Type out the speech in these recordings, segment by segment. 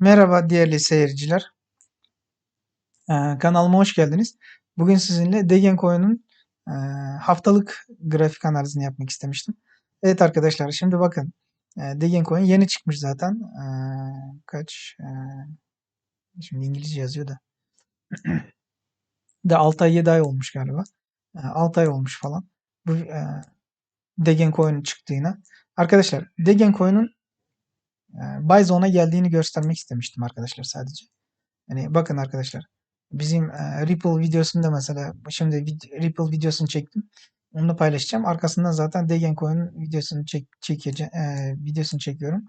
Merhaba değerli seyirciler. Ee, kanalıma hoş geldiniz. Bugün sizinle Degencoin'in e, haftalık grafik analizini yapmak istemiştim. Evet arkadaşlar şimdi bakın e, Degencoin yeni çıkmış zaten. E, kaç? E, şimdi İngilizce yazıyor da. de 6 ay 7 ay olmuş galiba. E, 6 ay olmuş falan. Bu e, Degencoin'in çıktığına. Arkadaşlar Degencoin'in e, Byzone'a geldiğini göstermek istemiştim arkadaşlar sadece. Yani bakın arkadaşlar. Bizim e, Ripple videosunda mesela şimdi Ripple videosunu çektim. Onu paylaşacağım. Arkasından zaten Degencoin videosunu çek, çekeceğim, e, videosunu çekiyorum.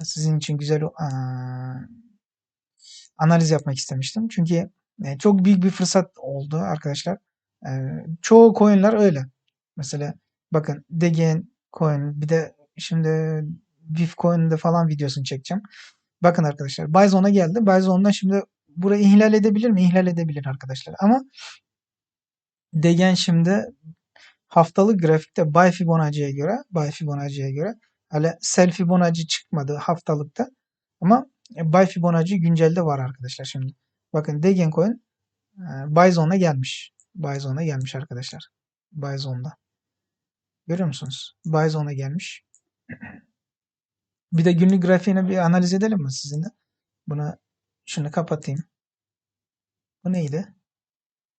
E, Sizin için güzel e, analiz yapmak istemiştim. Çünkü çok büyük bir fırsat oldu arkadaşlar. Çoğu coin'ler öyle. Mesela bakın Degen coin bir de şimdi VIF coin'de falan videosunu çekeceğim. Bakın arkadaşlar Byzone'a geldi. Byzone'dan şimdi burayı ihlal edebilir mi? İhlal edebilir arkadaşlar. Ama Degen şimdi haftalık grafikte Bay Fibonacci'ye göre, Bay Fibonacci'ye göre hala Sell Fibonacci çıkmadı haftalıkta. Ama Bay Fibonacci güncelde var arkadaşlar şimdi. Bakın Degencoin e, Byzone'a gelmiş. Byzone'a gelmiş arkadaşlar. Byzone'da. Görüyor musunuz? Byzone'a gelmiş. Bir de günlük grafiğini bir analiz edelim mi sizinle? Bunu şunu kapatayım. Bu neydi?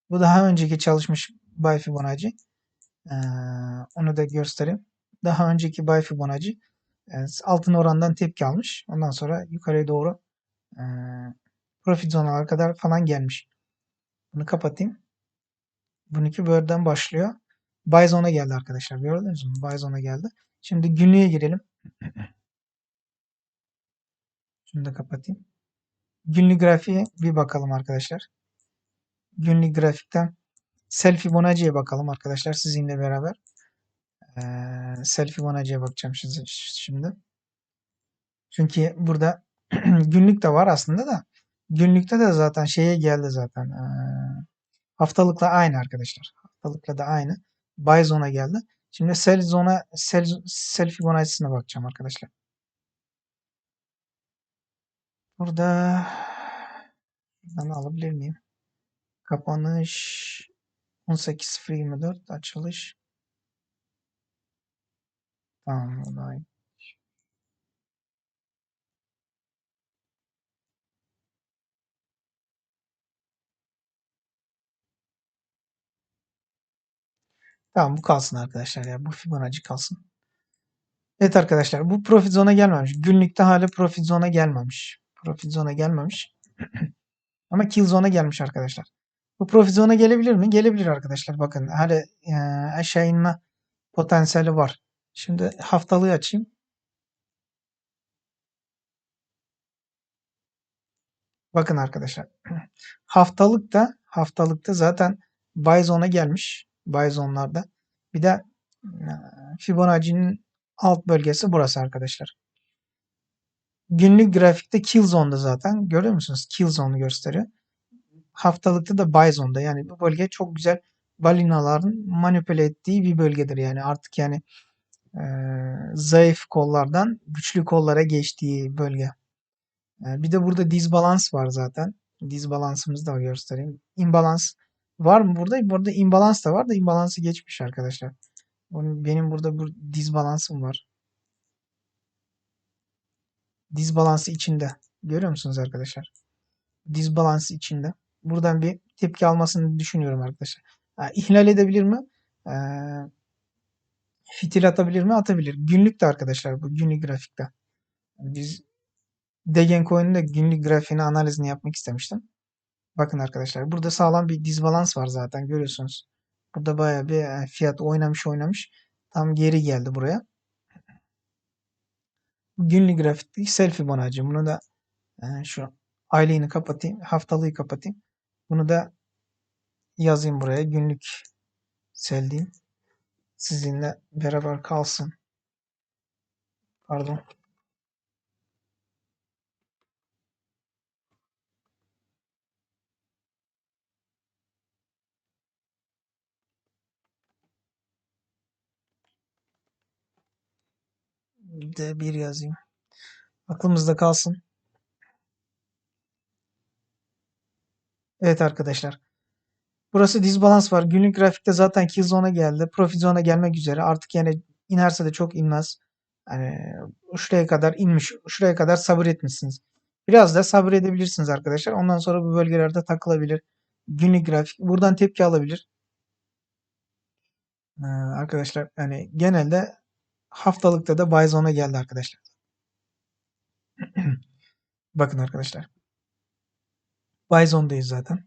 Bu daha önceki çalışmış Bay Fibonacci. Ee, onu da göstereyim. Daha önceki Bay Fibonacci e, altın orandan tepki almış. Ondan sonra yukarıya doğru e, profit zonalara kadar falan gelmiş. Bunu kapatayım. Bununki böyleden başlıyor. Buy zone'a geldi arkadaşlar. Gördünüz mü? Buy zone'a geldi. Şimdi günlüğe girelim. Şunu da kapatayım. Günlük grafiğe bir bakalım arkadaşlar. Günlük grafikten Selfie Fibonacci'ye bakalım arkadaşlar sizinle beraber. Ee, Selfie Fibonacci'ye bakacağım şimdi-. Çünkü burada günlük de var aslında da. Günlükte de zaten şeye geldi zaten. Ee, haftalıkla aynı arkadaşlar. Haftalıkla da aynı. Buy zone'a geldi. Şimdi sell zone'a sell, sell Fibonacci'sine bakacağım arkadaşlar. Burada ben alabilir miyim? Kapanış 18.24 açılış. Tamam o da iyi. Tamam bu kalsın arkadaşlar ya. Bu Fibonacci kalsın. Evet arkadaşlar bu profit zone'a gelmemiş. Günlükte hala profit zone'a gelmemiş. Profit zone'a gelmemiş. Ama kill zone'a gelmiş arkadaşlar. Bu profit zone'a gelebilir mi? Gelebilir arkadaşlar. Bakın hala e, aşağı inme potansiyeli var. Şimdi haftalığı açayım. Bakın arkadaşlar. Haftalıkta haftalıkta zaten buy zone'a gelmiş. Buy zone'larda. Bir de e, Fibonacci'nin alt bölgesi burası arkadaşlar. Günlük grafikte kill zone'da zaten. Görüyor musunuz? Kill zone'u gösteriyor. Haftalıkta da buy zone'da. Yani bu bölge çok güzel balinaların manipüle ettiği bir bölgedir. Yani artık yani e, zayıf kollardan güçlü kollara geçtiği bölge. E, bir de burada disbalans var zaten. Disbalansımızı da göstereyim. Imbalans var mı burada? Burada imbalans da var da imbalansı geçmiş arkadaşlar. Benim burada bir disbalansım var. Disbalansı içinde. Görüyor musunuz arkadaşlar? Disbalansı içinde. Buradan bir tepki almasını düşünüyorum arkadaşlar. Ha, edebilir mi? Ee, fitil atabilir mi? Atabilir. Günlük de arkadaşlar bu günlük grafikte. Biz Degencoin'in de günlük grafiğini analizini yapmak istemiştim. Bakın arkadaşlar burada sağlam bir disbalans var zaten görüyorsunuz. Burada bayağı bir e, fiyat oynamış oynamış. Tam geri geldi buraya. Günlük grafikte sell Fibonacci. Bunu da e, şu aylığını kapatayım. Haftalığı kapatayım. Bunu da yazayım buraya. Günlük sell diyeyim. Sizinle beraber kalsın. Pardon. Bir de bir yazayım. Aklımızda kalsın. Evet arkadaşlar. Burası disbalans var. Günlük grafikte zaten kill zone'a geldi. Profit zone'a gelmek üzere. Artık yani inerse de çok inmez. Hani şuraya kadar inmiş. Şuraya kadar sabır etmişsiniz. Biraz da sabredebilirsiniz arkadaşlar. Ondan sonra bu bölgelerde takılabilir. Günlük grafik. Buradan tepki alabilir. Ee, arkadaşlar yani genelde haftalıkta da buy zone'a geldi arkadaşlar. Bakın arkadaşlar. Buy zone'dayız zaten.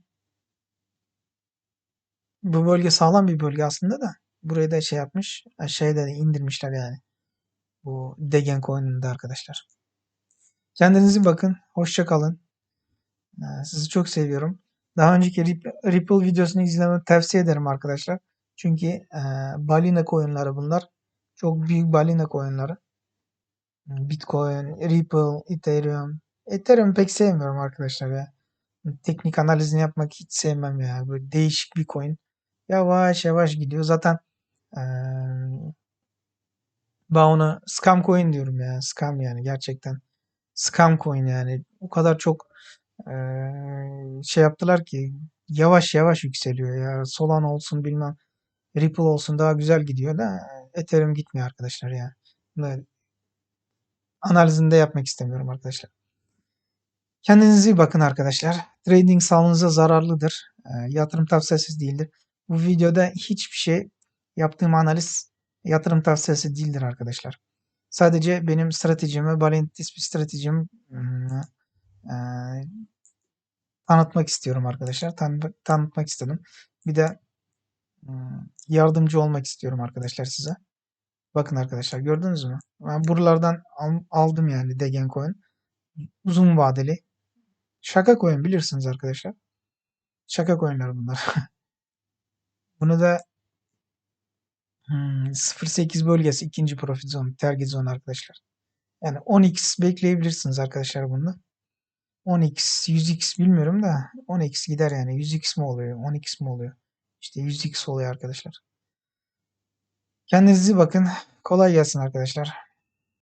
Bu bölge sağlam bir bölge aslında da. Burayı da şey yapmış. Aşağıya da indirmişler yani. Bu Degen Coin'inde arkadaşlar. Kendinize bakın. Hoşça kalın. Ee, Sizi çok seviyorum. Daha önceki Rip- Ripple videosunu izlemeni tavsiye ederim arkadaşlar. Çünkü e, balina coin'ları bunlar. Çok büyük balina coin'ları. Bitcoin, Ripple, Ethereum. Ethereum pek sevmiyorum arkadaşlar ya. Teknik analizini yapmak hiç sevmem ya. Böyle değişik bir coin. Yavaş yavaş gidiyor. Zaten eee ben ona scam coin diyorum ya. Scam yani gerçekten. Scam coin yani. O kadar çok eee, şey yaptılar ki yavaş yavaş yükseliyor ya. Solana olsun bilmem. Ripple olsun daha güzel gidiyor da Ethereum gitmiyor arkadaşlar ya. Bunu analizini de yapmak istemiyorum arkadaşlar. Kendinize iyi bakın arkadaşlar. Trading sağlığınıza zararlıdır. Ee, yatırım tavsiyesi değildir. Bu videoda hiçbir şey yaptığım analiz yatırım tavsiyesi değildir arkadaşlar. Sadece benim stratejimi, Balentis bir stratejimi hmm, e, tanıtmak istiyorum arkadaşlar. Tan- tanıtmak istedim. Bir de yardımcı olmak istiyorum arkadaşlar size. Bakın arkadaşlar gördünüz mü? Ben buralardan al- aldım yani Degen Coin. Uzun vadeli. Şaka coin bilirsiniz arkadaşlar. Şaka coinler bunlar. Bunu da hmm, 0.8 bölgesi ikinci profit zone, target zone arkadaşlar. Yani 10x bekleyebilirsiniz arkadaşlar bunda. 10x, 100x bilmiyorum da 10x gider yani. 100x mi oluyor? 10x mi oluyor? İşte 100x oluyor arkadaşlar. Kendinize bakın. Kolay gelsin arkadaşlar.